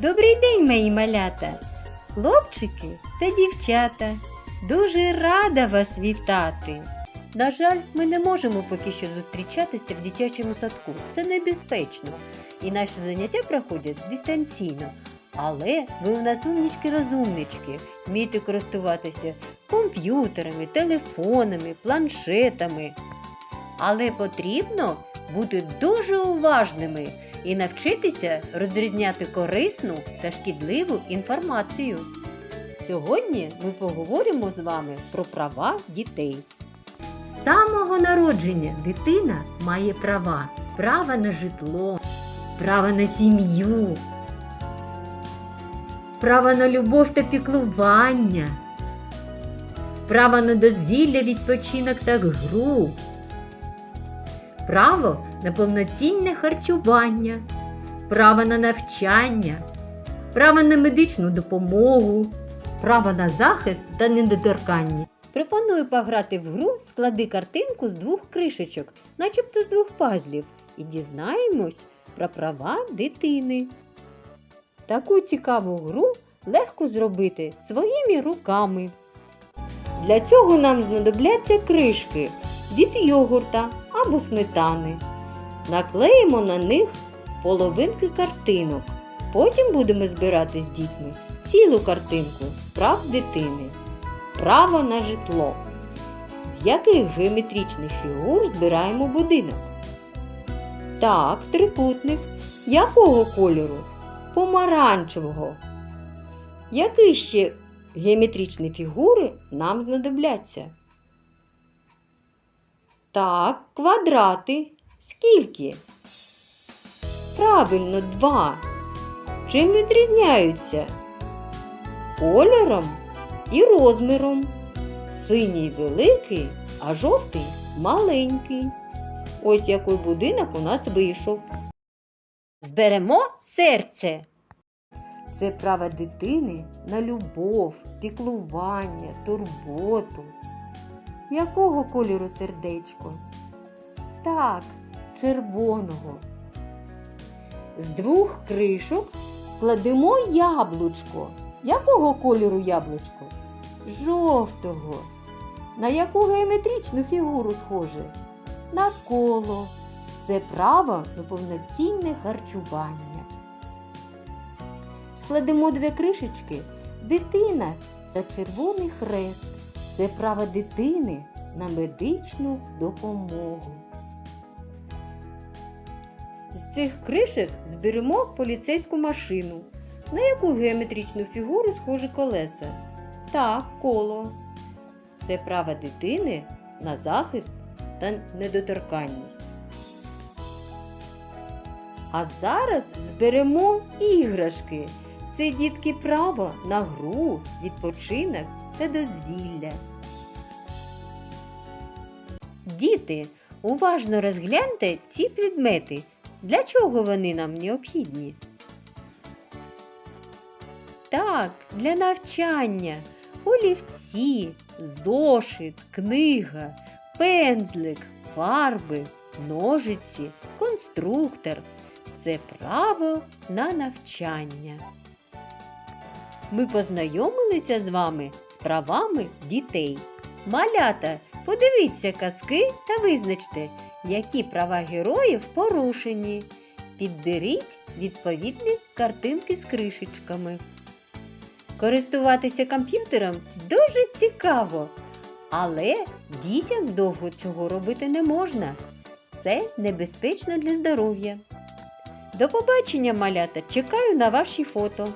Добрий день, мої малята, хлопчики та дівчата. Дуже рада вас вітати. На жаль, ми не можемо поки що зустрічатися в дитячому садку. Це небезпечно. І наші заняття проходять дистанційно. Але ви у нас умнічки-розумнички, вмієте користуватися комп'ютерами, телефонами, планшетами. Але потрібно бути дуже уважними і навчитися розрізняти корисну та шкідливу інформацію. Сьогодні ми поговоримо з вами про права дітей. З самого народження дитина має права: право на житло, право на сім'ю, право на любов та піклування, право на дозвілля, відпочинок та гру, право на повноцінне харчування, право на навчання, право на медичну допомогу, право на захист та недоторканність. Пропоную пограти в гру склади картинку з двох кришечок, начебто з двох пазлів, і дізнаємось про права дитини. Таку цікаву гру легко зробити своїми руками. Для цього нам знадобляться кришки від йогурта або сметани. Наклеїмо на них половинки картинок. Потім будемо збирати з дітьми цілу картинку з прав дитини. Право на житло. З яких геометричних фігур збираємо будинок? Так, трикутник. Якого кольору? Помаранчевого. Які ще геометричні фігури нам знадобляться? Так, квадрати. Скільки? Правильно, два. Чим відрізняються? Кольором і розміром. Синій великий, а жовтий маленький. Ось який будинок у нас вийшов. Зберемо серце. Це право дитини на любов, піклування, турботу. Якого кольору сердечко? Так, червоного. З двох кришок складемо яблучко. Якого кольору яблучко? Жовтого. На яку геометричну фігуру схоже? На коло. Це право на повноцінне харчування. Складемо дві кришечки дитина та червоний хрест. Це право дитини на медичну допомогу. З цих кришок зберемо поліцейську машину. На яку геометричну фігуру схожі колеса? Так, коло. Це право дитини на захист та недоторканність. А зараз зберемо іграшки. Це дітки право на гру, відпочинок та дозвілля. Діти, уважно розгляньте ці предмети. Для чого вони нам необхідні? Так, для навчання. Олівці, зошит, книга, пензлик, фарби, ножиці, конструктор. Це право на навчання. Ми познайомилися з вами з правами дітей. Малята, подивіться казки та визначте, які права героїв порушені. Підберіть відповідні картинки з кришечками. Користуватися комп'ютером дуже цікаво, але дітям довго цього робити не можна. Це небезпечно для здоров'я. До побачення, малята! Чекаю на ваші фото.